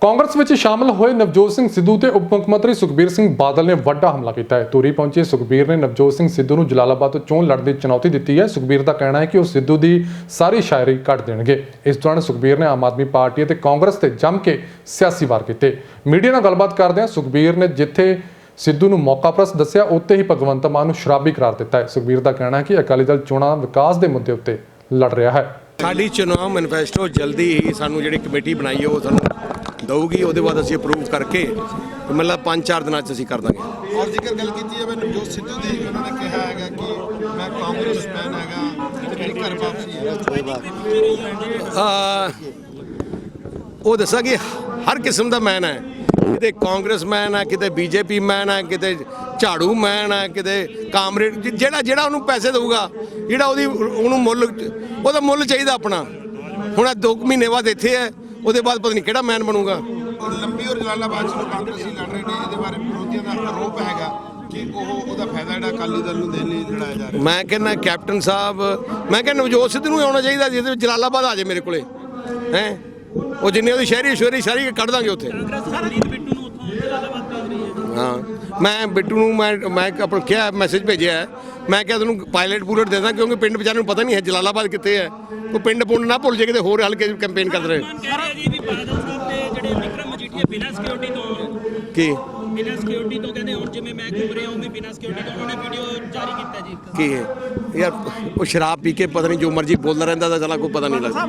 ਕਾਂਗਰਸ ਵਿੱਚ ਸ਼ਾਮਲ ਹੋਏ ਨਵਜੋਤ ਸਿੰਘ ਸਿੱਧੂ ਤੇ ਉਪ ਮੁੱਖ ਮੰਤਰੀ ਸੁਖਬੀਰ ਸਿੰਘ ਬਾਦਲ ਨੇ ਵੱਡਾ ਹਮਲਾ ਕੀਤਾ ਹੈ। ਧੂਰੀ ਪਹੁੰਚੇ ਸੁਖਬੀਰ ਨੇ ਨਵਜੋਤ ਸਿੰਘ ਸਿੱਧੂ ਨੂੰ ਜਲਾਲਾਬਾਦ ਤੋਂ ਚੋਣ ਲੜਨ ਦੀ ਚੁਣੌਤੀ ਦਿੱਤੀ ਹੈ। ਸੁਖਬੀਰ ਦਾ ਕਹਿਣਾ ਹੈ ਕਿ ਉਹ ਸਿੱਧੂ ਦੀ ਸਾਰੀ ਸ਼ਾਇਰੀ ਕੱਢ ਦੇਣਗੇ। ਇਸ ਦੌਰਾਨ ਸੁਖਬੀਰ ਨੇ ਆਮ ਆਦਮੀ ਪਾਰਟੀ ਅਤੇ ਕਾਂਗਰਸ ਤੇ ਜੰਮ ਕੇ ਸਿਆਸੀ ਵਾਰ ਕੀਤੇ। ਮੀਡੀਆ ਨਾਲ ਗੱਲਬਾਤ ਕਰਦਿਆਂ ਸੁਖਬੀਰ ਨੇ ਜਿੱਥੇ ਸਿੱਧੂ ਨੂੰ ਮੌਕਾ ਪ੍ਰਸਤ ਦੱਸਿਆ, ਉੱਥੇ ਹੀ ਭਗਵੰਤ ਮਾਨ ਨੂੰ ਸ਼ਰਾਬੀ ਕਰਾਰ ਦਿੱਤਾ ਹੈ। ਸੁਖਬੀਰ ਦਾ ਕਹਿਣਾ ਹੈ ਕਿ ਅਕਾਲੀ ਦਲ ਚੋਣਾਂ ਵਿਕਾਸ ਦੇ ਮੁੱਦੇ ਉੱਤੇ ਲੜ ਰਿਹਾ ਹੈ। ਸਾਡੀ ਚੁਣਾਵ ਮੈਨੀਫੈਸਟੋ ਜਲਦੀ ਹੀ ਸਾਨੂੰ ਜਿਹੜੀ ਕਮੇਟੀ ਬਣਾਈ ਹੈ, ਉਹ ਸਾਨੂੰ ਦਊਗੀ ਉਹਦੇ ਬਾਅਦ ਅਸੀਂ ਅਪਰੂਵ ਕਰਕੇ ਤੇ ਮਤਲਬ 5-4 ਦਿਨਾਂ 'ਚ ਅਸੀਂ ਕਰ ਦਾਂਗੇ। ਔਰ ਜੇਕਰ ਗੱਲ ਕੀਤੀ ਜਾਵੇ ਨਵਜੋਤ ਸਿੱਧੂ ਦੀ ਉਹਨਾਂ ਨੇ ਕਿਹਾ ਹੈਗਾ ਕਿ ਮੈਂ ਕਾਂਗਰਸਮੈਨ ਹੈਗਾ ਤੇ ਮੇਰੀ ਘਰ ਵਾਪਸੀ ਹੈ। ਆ ਉਹ ਦੱਸਾਂ ਕਿ ਹਰ ਕਿਸਮ ਦਾ ਮੈਨ ਹੈ। ਕਿਤੇ ਕਾਂਗਰਸਮੈਨ ਹੈ ਕਿਤੇ ਬੀਜੇਪੀ ਮੈਨ ਹੈ ਕਿਤੇ ਝਾੜੂ ਮੈਨ ਹੈ ਕਿਤੇ ਕਾਮਰੇਡ ਜ- ਜਿਹੜਾ ਜਿਹੜਾ ਉਹਨੂੰ ਪੈਸੇ ਦੇਊਗਾ ਜਿਹੜਾ ਉਹਦੀ ਉਹਨੂੰ ਮੁੱਲ ਉਹਦਾ ਮੁੱਲ ਚਾਹੀਦਾ ਆਪਣਾ। ਹੁਣ ਇਹ ਦੋ ਕੁ ਮਹੀਨੇ ਬਾਅਦ ਇੱਥੇ ਹੈ ਉਹਦੇ ਬਾਅਦ ਪਤਾ ਨਹੀਂ ਕਿਹੜਾ ਮੈਨ ਬਣੂਗਾ। ਔਰ ਲੰਬੀ ਔਰ ਜਲਾਲਾਬਾਦ ਚ ਕਾਂਗਰਸੀ ਲੜ ਰਹੇ ਨੇ ਇਹਦੇ ਬਾਰੇ ਵਿਰੋਧੀਆਂ ਦਾ ਆਰੋਪ ਹੈਗਾ ਕਿ ਉਹ ਉਹਦਾ ਫਾਇਦਾ ਜਿਹੜਾ ਅਕਾਲੀ ਦਲ ਨੂੰ ਦੇਣ ਲਈ ਲੜਾਇਆ ਜਾ ਰਿਹਾ। ਮੈਂ ਕਹਿੰਦਾ ਕੈਪਟਨ ਸਾਹਿਬ ਮੈਂ ਕਹਿੰਦਾ ਨਵਜੋਤ ਸਿੱਧੂ ਨੂੰ ਆਉਣਾ ਚਾਹੀਦਾ ਜਿਹਦੇ ਵਿੱਚ ਜਲਾਲਾਬਾਦ ਆ ਜਾਏ ਮੇਰੇ ਕੋਲੇ। ਹੈ? ਉਹ ਜਿੰਨੇ ਉਹਦੀ ਸ਼ਹਿਰੀ ਸ਼ਹਿਰੀ ਸਾਰੀ ਕੱਢ ਦਾਂਗੇ ਉੱਥੇ। ਹਾਂ। ਮੈਂ ਬਿੱਟੂ ਨੂੰ ਮੈਂ ਮੈਂ ਆਪਣਾ ਕਿਹਾ ਮੈਸੇਜ ਭੇਜਿਆ ਹੈ। ਮੈਂ ਕਿਹਾ ਤੈਨੂੰ ਪਾਇਲਟ ਪੂਲਟ ਦੇ ਦਾਂ ਕਿਉਂਕਿ ਪਿੰਡ ਵਿਚਾਰੇ ਨੂੰ ਪਤਾ ਨਹੀਂ ਹੈ ਜਲਾਲਾਬਾਦ ਕਿੱਥੇ ਹੈ। ਉਹ ਪਿੰਡ ਪੁੰਡ ਨਾ ਭੁੱਲ ਜੇ ਕਿਤੇ ਹੋਰ ਹਲਕੇ ਕੈਂਪੇਨ ਕਰਦੇ ਰਹੇ। ਕਹਿ ਰਿਹਾ ਜੀ ਵੀ ਬਾਦਲ ਸਾਹਿਬ ਤੇ ਜਿਹੜੇ ਵਿਕਰਮ ਮਜੀਠੀਆ ਬਿਨਾਂ ਸਿਕਿਉਰਿਟੀ ਤੋਂ ਕੀ? ਬਿਨਾਂ ਸਿਕਿਉਰਿਟੀ ਤੋਂ ਕਹਿੰਦੇ ਹੁਣ ਜਿਵੇਂ ਮੈਂ ਘੁੰਮ ਰਿਹਾ ਉਵੇਂ ਬਿਨਾਂ ਸਿਕਿਉਰਿਟੀ ਤੋਂ ਉਹਨੇ ਵੀਡੀਓ ਜਾਰੀ ਕੀਤਾ ਜੀ। ਕੀ ਹੈ? ਯਾਰ ਉਹ ਸ਼ਰਾਬ ਪੀ ਕੇ ਪਤਾ ਨਹੀਂ ਜੋ ਮਰਜ਼ੀ ਬੋਲਦਾ ਰਹਿੰਦਾ ਤਾਂ ਚਲਾ ਕੋਈ ਪਤਾ ਨਹੀਂ ਲੱਗਦਾ।